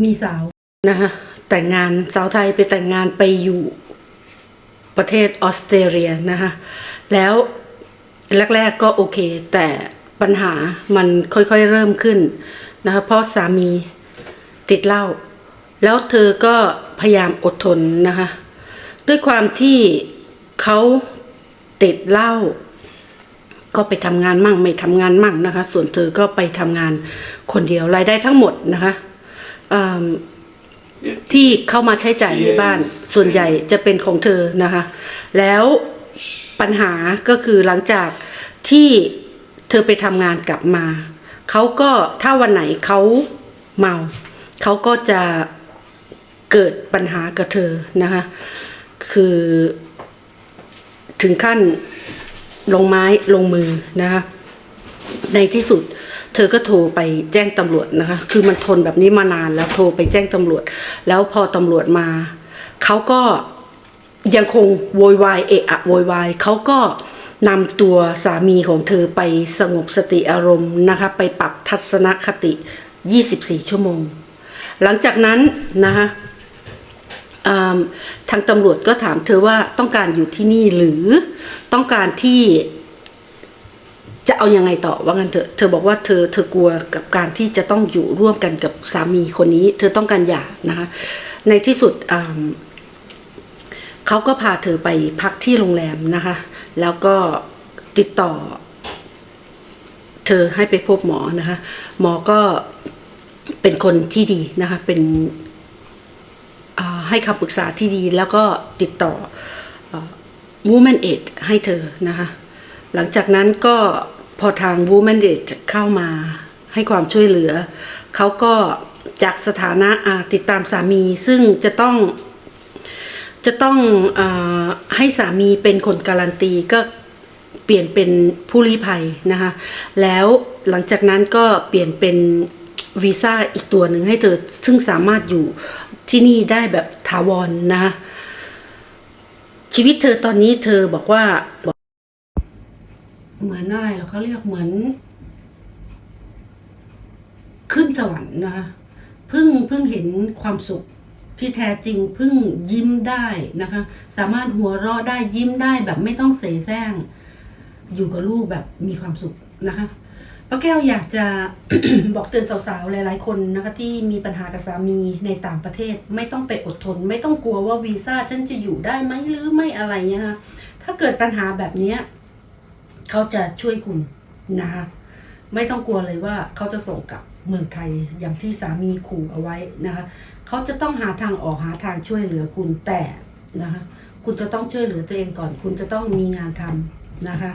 มีสาวนะคะแต่งงานสาวไทยไปแต่งงานไปอยู่ประเทศออสเตรเลียนะคะแล้วแรกๆก็โอเค แต่ปัญหามันค่อยๆเริ่มขึ้นนะคะเพราะสามีติดเหล้าแล้วเธอก็พยายามอดทนนะคะด้วยความที่เขาติดเหล้าก็ไปทำงานมั่งไม่ทำงานมั่งนะคะ ส่วนเธอก็ไปทำงานคนเดียวรายได้ทั้งหมดนะคะ ที่เข้ามาใช้จ่ายในบ้าน ส่วนใหญ่จะเป็นของเธอนะคะ แล้วปัญหาก็คือหลังจากที่เธอไปทำงานกลับมาเขาก็ถ้าวันไหนเขาเมาเขาก็จะเกิดปัญหากับเธอนะคะ คือถึงขั้นลงไม้ลงมือนะคะในที่สุด เธอก็โทรไปแจ้งตำรวจนะคะ คือมันทนแบบนี้มานานแล้วโทรไปแจ้งตำรวจ แล้วพอตำรวจมาเขาก็ยังคงโวยวายเอะอะโวยวายเขาก็นำตัวสามีของเธอไปสงบสติอารมณ์นะคะ ไปปรับทัศนคติ 24 ชั่วโมง หลังจากนั้นนะคะทางตำรวจก็ถามเธอว่าต้องการอยู่ที่นี่หรือต้องการที่ จะเอายังไงต่อว่างั้นเถอเธอบอกว่าเธอเธอกลัวกับการที่จะต้องอยู่ร่วมกันกับสามีคนนี้ เธอต้องการหย่านะคะ ในที่สุดเขาก็พาเธอไปพักที่โรงแรมนะคะ แล้วก็ติดต่อ เธอให้ไปพบหมอนะคะ หมอก็เป็นคนที่ดีนะคะ เป็นให้คำปรึกษาที่ดีแล้วก็ติดต่อเอ่อ Woman Aid ให้เธอนะคะ หลังจากนั้นก็พอทาง Woman Aid เข้ามาให้ความช่วยเหลือ เขาก็จากสถานะติดตามสามี ซึ่งจะต้องจะต้องอให้สามีเป็นคนการันตีก็เปลี่ยนเป็นผู้ลี้ภัยนะคะ แล้วหลังจากนั้นก็เปลี่ยนเป็นวีซ่าอีกตัวหนึ่งให้เธอ ซึ่งสามารถอยู่ที่นี่ได้แบบถาวรนนะคะชีวิตเธอตอนนี้เธอบอกว่า เหมือนอะไรเหรอเขาเรียกเหมือน ขึ้นสวรรค์นะคะเพิ่งเพิ่งเห็นความสุขที่แท้จริงเพิ่งยิ้มได้นะคะ สามารถหัวเราะได้ยิ้มได้แบบไม่ต้องเสแสร้ง อยู่กับลูกแบบมีความสุขนะคะป้าแก้วอยากจะบอกเตือนสาวๆ หลายๆ คนนะคะที่มีปัญหากับสามีในต่างประเทศ ไม่ต้องไปอดทน ไม่ต้องกลัวว่าวีซ่าฉันจะอยู่ได้ไหมหรือไม่อะไรเงี้ยนะคะถ้าเกิดปัญหาแบบเนี้ย เขาจะช่วยคุณนะคะไม่ต้องกลัวเลยว่าเขาจะส่งกลับเมืองไทยอย่างที่สามีขู่เอาไว้นะคะเขาจะต้องหาทางออกหาทางช่วยเหลือคุณแต่นะคะคุณจะต้องช่วยเหลือตัวเองก่อน คุณจะต้องมีงานทำนะคะ